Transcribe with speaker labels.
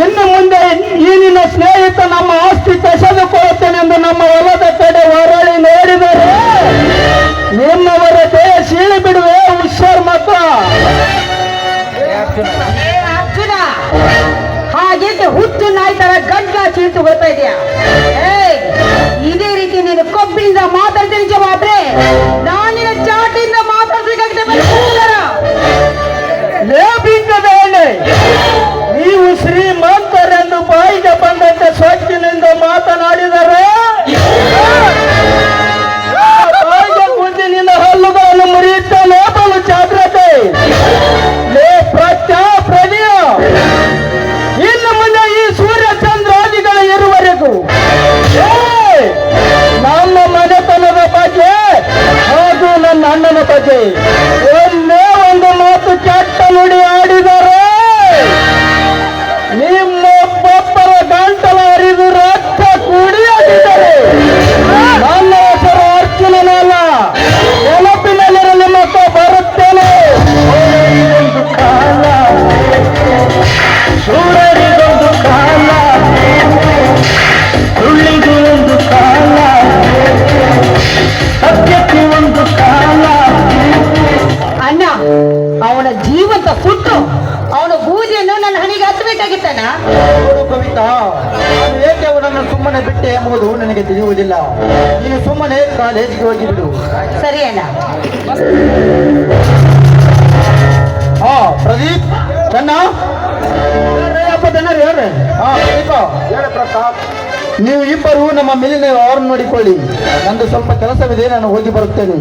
Speaker 1: ಇನ್ನು ಮುಂದೆ ಈ ನಿನ್ನ ಸ್ನೇಹಿತ ನಮ್ಮ ಆಸ್ತಿ ಕಸದುಕೊಳ್ಳುತ್ತೇನೆಂದು ನಮ್ಮ ಹೊಲದ ಕಡೆ ಹೊರಳಿ ನೋಡಿದರೆ ನಿಮ್ಮವರ ದೇಹ ಸೀಳಿ ಬಿಡುವೆ, ಹುಷಾರ್
Speaker 2: ಮತ ಹಾಗೆ ಹುಚ್ಚು ನಾಯಿ ತರ ಗಡ್ಡ ಗೊತ್ತಾ ಹೋಗ್ತಾ ಇದೆಯಾ ಇದೇ ರೀತಿ ನೀನು ಕೊಬ್ಬಿನಿಂದ ಮಾತಾಡ್ತೀನಿ ಜವಾಬ್ರೆ. ನಾನಿನ
Speaker 1: ನನ್ನ
Speaker 2: ಜೀವಂತ ಸುಟ್ಟು ಅವನ ಪೂಜೆಯನ್ನು ನನ್ನ ಹಣಿಗೆ
Speaker 3: ಹತ್ತಬೇಕಾಗಿತ್ತಾನ ಕವಿತಾ. ನಾನು ಏಕೆ ಅವನನ್ನು ಸುಮ್ಮನೆ ಬಿಟ್ಟೆ ಎಂಬುದು ನನಗೆ ತಿಳಿಯುವುದಿಲ್ಲ. ನೀನು ಸುಮ್ಮನೆ ಕಾಲೇಜಿಗೆ ಹೋಗಿಬಿಡು.
Speaker 2: ಸರಿ ಅಣ್ಣ
Speaker 3: ಹಾ ಪ್ರದೀಪ್ ಚೆನ್ನ
Speaker 1: ಅಪ್ಪ ಜನರು ಹೇಳ್ರಿ.
Speaker 3: ಹಾ ಪ್ರದೀಪ. ಹೇಳ ಪ್ರತಾಪ್. ನೀವು ಇಬ್ಬರು ನಮ್ಮ ಮೇಲಿನ ಅವರನ್ನು ನೋಡಿಕೊಳ್ಳಿ. ನಂದು ಸ್ವಲ್ಪ ಕೆಲಸವಿದೆ ನಾನು ಹೋಗಿ ಬರುತ್ತೇನೆ.